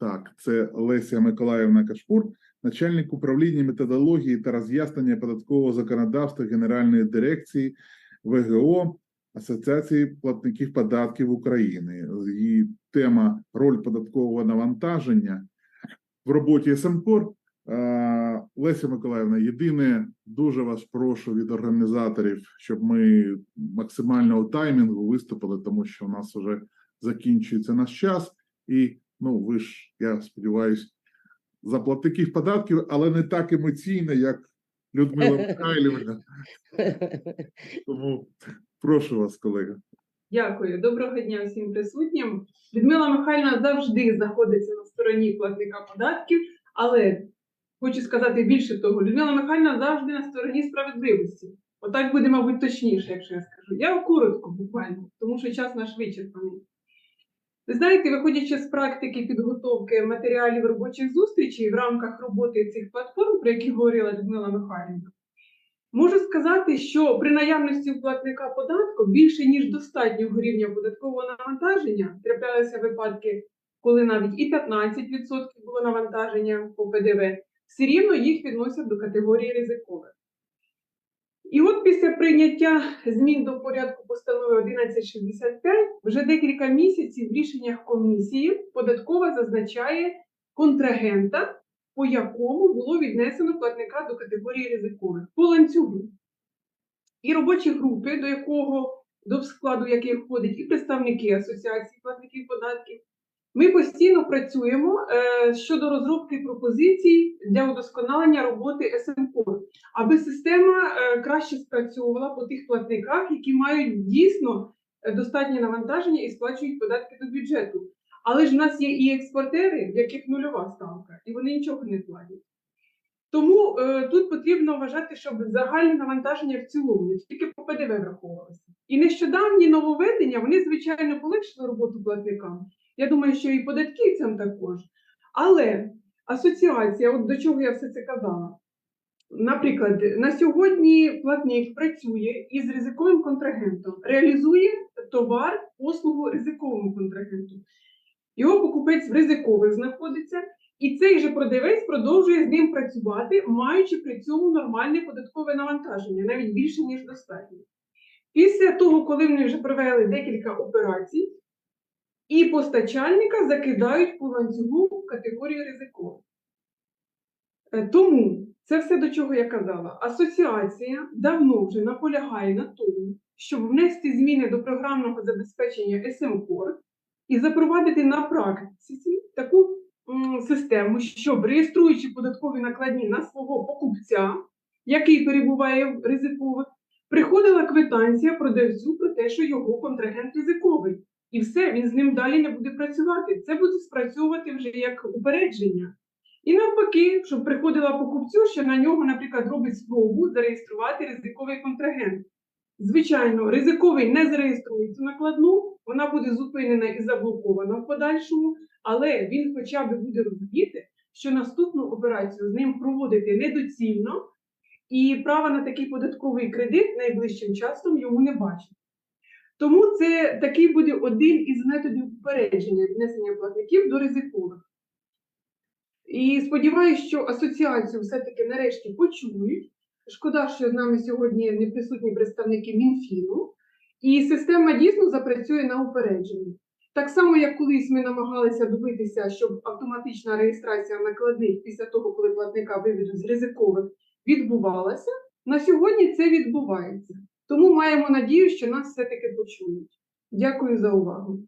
Так, це Леся Миколаївна Кашпур, начальник управління методології та роз'яснення податкового законодавства Генеральної дирекції ВГО Асоціації платників податків України. Її тема роль податкового навантаження в роботі СМКОР. Леся Миколаївна, єдине, дуже вас прошу від організаторів, щоб ми максимально у таймінгу виступили, тому що у нас вже закінчується наш час, і ну ви ж, я сподіваюся, за платників податків, але не так емоційно, як Людмила Михайлівна. Тому прошу вас, колега. Дякую, доброго дня всім присутнім. Людмила Михайлівна завжди знаходиться на стороні платника податків, але хочу сказати більше того, Людмила Михайлівна завжди на стороні справедливості. Отак буде, мабуть, точніше, якщо я скажу. Я коротко буквально, тому що час наш вичерпаний. Знаєте, виходячи з практики підготовки матеріалів робочих зустрічей в рамках роботи цих платформ, про які говорила Людмила Михайлівна, Можу сказати, що при наявності у платника податку більше ніж достатнього рівня податкового навантаження траплялися випадки, коли навіть і 15% було навантаження по ПДВ, все рівно їх відносять до категорії ризикових. І от після прийняття змін до порядку постанови 1165 вже декілька місяців в рішеннях комісії податкова зазначає контрагента, по якому було віднесено платника до категорії ризикових по ланцюгу. І робочі групи, до якого до складу яких входять і представники Асоціації платників податків, ми постійно працюємо е, щодо розробки пропозицій для удосконалення роботи СМКО, аби система е, краще спрацьовувала по тих платниках, які мають дійсно е, достатнє навантаження і сплачують податки до бюджету. Але ж в нас є і експортери, в яких нульова ставка, і вони нічого не платять. Тому е, тут потрібно вважати, щоб загальне навантаження в цілому, не тільки по ПДВ враховувалося. І нещодавні нововведення, вони, звичайно, полегшили роботу платникам. Я думаю, що і податківцям також. Але асоціація, от до чого я все це казала. Наприклад, на сьогодні платник працює із ризиковим контрагентом, реалізує товар, послугу ризиковому контрагенту. Його покупець в ризикових знаходиться, і цей же продавець продовжує з ним працювати, маючи при цьому нормальне податкове навантаження, навіть більше, ніж достатньо. Після того, коли вони вже провели декілька операцій, і постачальника закидають по ланцюгу в категорію ризикових. Е, Тому це все до чого я казала. Асоціація давно вже наполягає на тому, щоб внести зміни до програмного забезпечення СМКОР і запровадити на практиці таку систему, щоб реєструючи податкові накладні на свого покупця, який перебуває в ризикових, приходила квитанція продавцю про те, що його контрагент ризиковий. І все, він з ним далі не буде працювати. Це буде спрацьовувати вже як упередження. І навпаки, щоб приходила покупцю, що на нього, наприклад, робить спробу зареєструвати ризиковий контрагент. Звичайно, ризиковий не зареєструється накладну, вона буде зупинена і заблокована в подальшому, але він хоча б буде розуміти, що наступну операцію з ним проводити недоцільно, і права на такий податковий кредит найближчим часом йому не бачить. Тому це такий буде один із методів попередження віднесення платників до ризикових. І сподіваюся, що асоціацію все-таки нарешті почують. Шкода, що з нами сьогодні не присутні представники Мінфіну, і система дійсно запрацює на упередженні. Так само, як колись ми намагалися добитися, щоб автоматична реєстрація накладних після того, коли платника виведуть з ризикових, відбувалася, на сьогодні це відбувається. Тому маємо надію, що нас все-таки почують. Дякую за увагу.